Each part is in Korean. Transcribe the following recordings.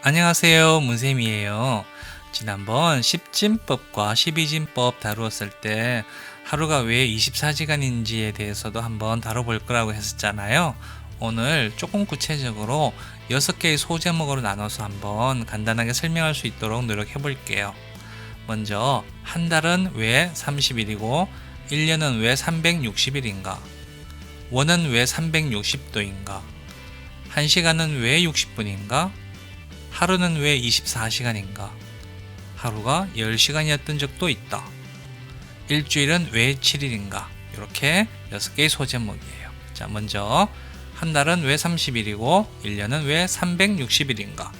안녕하세요. 문쌤이에요. 지난번 10진법과 12진법 다루었을 때 하루가 왜 24시간인지에 대해서도 한번 다뤄볼 거라고 했었잖아요. 오늘 조금 구체적으로 6개의 소제목으로 나눠서 한번 간단하게 설명할 수 있도록 노력해 볼게요. 먼저 한 달은 왜 30일이고 1년은 왜 360일인가? 원은 왜 360도인가? 1시간은 왜 60분인가? 하루는 왜 24시간인가? 하루가 10시간이었던 적도 있다. 일주일은 왜 7일인가? 이렇게 6개의 소제목이에요. 자, 먼저 한 달은 왜 30일이고 1년은 왜 360일인가?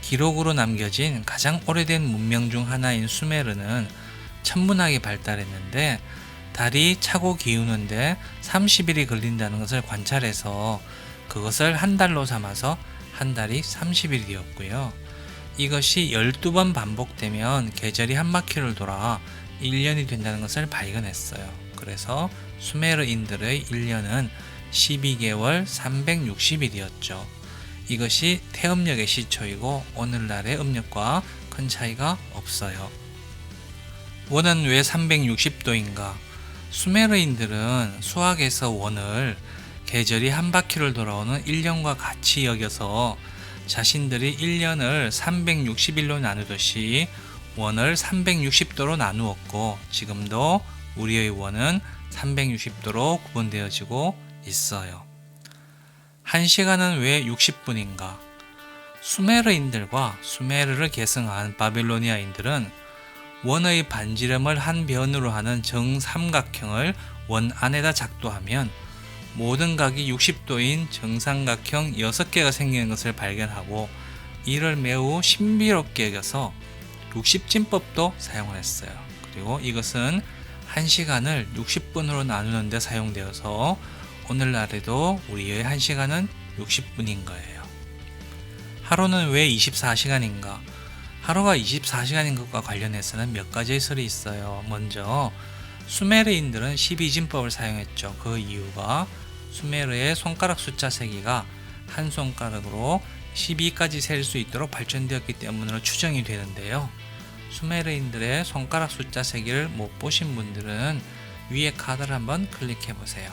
기록으로 남겨진 가장 오래된 문명 중 하나인 수메르는 천문학이 발달했는데 달이 차고 기우는데 30일이 걸린다는 것을 관찰해서 그것을 한 달로 삼아서 한 달이 30일이었고요. 이것이 12번 반복되면 계절이 한 바퀴를 돌아 1년이 된다는 것을 발견했어요. 그래서 수메르인들의 1년은 12개월 360일이었죠. 이것이 태음력의 시초이고 오늘날의 음력과 큰 차이가 없어요. 원은 왜 360도인가? 수메르인들은 수학에서 원을 계절이 한 바퀴를 돌아오는 1년과 같이 여겨서 자신들이 1년을 360일로 나누듯이 원을 360도로 나누었고 지금도 우리의 원은 360도로 구분되어지고 있어요. 1시간은 왜 60분인가? 수메르인들과 수메르를 계승한 바빌로니아인들은 원의 반지름을 한 변으로 하는 정삼각형을 원 안에다 작도하면 모든 각이 60도인 정삼각형 6개가 생기는 것을 발견하고 이를 매우 신비롭게 여겨서 60진법도 사용을 했어요. 그리고 이것은 1시간을 60분으로 나누는 데 사용되어서 오늘날에도 우리의 1시간은 60분인 거예요. 하루는 왜 24시간인가? 하루가 24시간인 것과 관련해서는 몇 가지의 설이 있어요. 먼저 수메르인들은 12진법을 사용했죠. 그 이유가 수메르의 손가락 숫자 세기가 한 손가락으로 12까지 셀 수 있도록 발전되었기 때문으로 추정이 되는데요. 수메르인들의 손가락 숫자 세기를 못 보신 분들은 위에 카드를 한번 클릭해 보세요.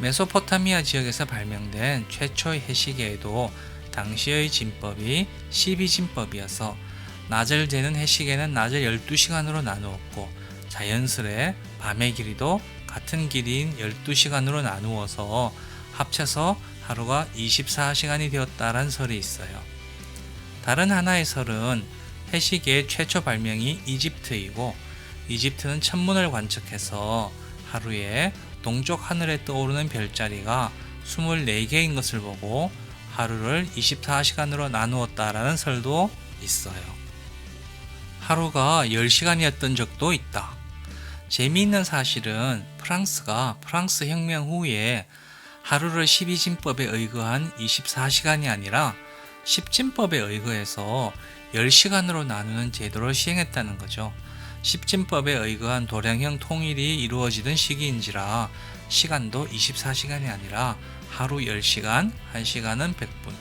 메소포타미아 지역에서 발명된 최초의 해시계에도 당시의 진법이 12진법이어서 낮을 재는 해시계는 낮을 12시간으로 나누었고 자연스레 밤의 길이도 같은 길이인 12시간으로 나누어서 합쳐서 하루가 24시간이 되었다는 설이 있어요. 다른 하나의 설은 해시계의 최초 발명이 이집트이고 이집트는 천문을 관측해서 하루에 동쪽 하늘에 떠오르는 별자리가 24개인 것을 보고 하루를 24시간으로 나누었다라는 설도 있어요. 하루가 10시간이었던 적도 있다. 재미있는 사실은 프랑스가 프랑스 혁명 후에 하루를 12진법에 의거한 24시간이 아니라 10진법에 의거해서 10시간으로 나누는 제도를 시행했다는 거죠. 10진법에 의거한 도량형 통일이 이루어지던 시기인지라 시간도 24시간이 아니라 하루 10시간, 1시간은 100분,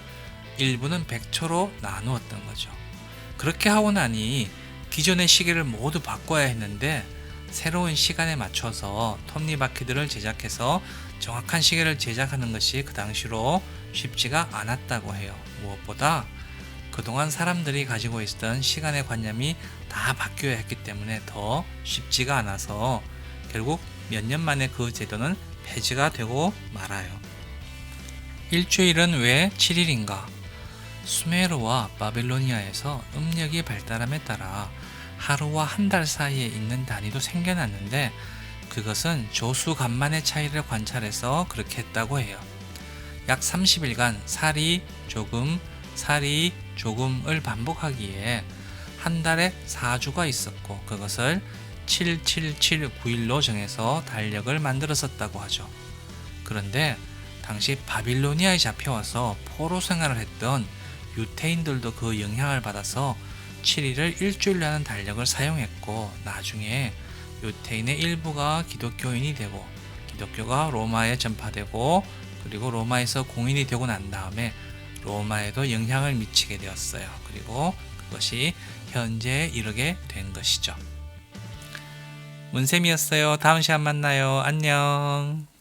1분은 100초로 나누었던 거죠. 그렇게 하고 나니 기존의 시계를 모두 바꿔야 했는데 새로운 시간에 맞춰서 톱니바퀴들을 제작해서 정확한 시계를 제작하는 것이 그 당시로 쉽지가 않았다고 해요. 무엇보다 그동안 사람들이 가지고 있었던 시간의 관념이 다 바뀌어야 했기 때문에 더 쉽지가 않아서 결국 몇 년 만에 그 제도는 폐지가 되고 말아요. 일주일은 왜 7일인가? 수메르와 바빌로니아에서 음력이 발달함에 따라 하루와 한 달 사이에 있는 단위도 생겨났는데 그것은 조수 간만의 차이를 관찰해서 그렇게 했다고 해요. 약 30일간 살이 조금, 살이 조금을 반복하기에 한 달에 4주가 있었고 그것을 7779일로 정해서 달력을 만들었었다고 하죠. 그런데 당시 바빌로니아에 잡혀와서 포로 생활을 했던 유태인들도 그 영향을 받아서 7일을 일주일로 하는 달력을 사용했고 나중에 유태인의 일부가 기독교인이 되고 기독교가 로마에 전파되고 그리고 로마에서 공인이 되고 난 다음에 로마에도 영향을 미치게 되었어요. 그리고 그것이 현재에 이르게 된 것이죠. 문쌤이었어요. 다음 시간 만나요. 안녕.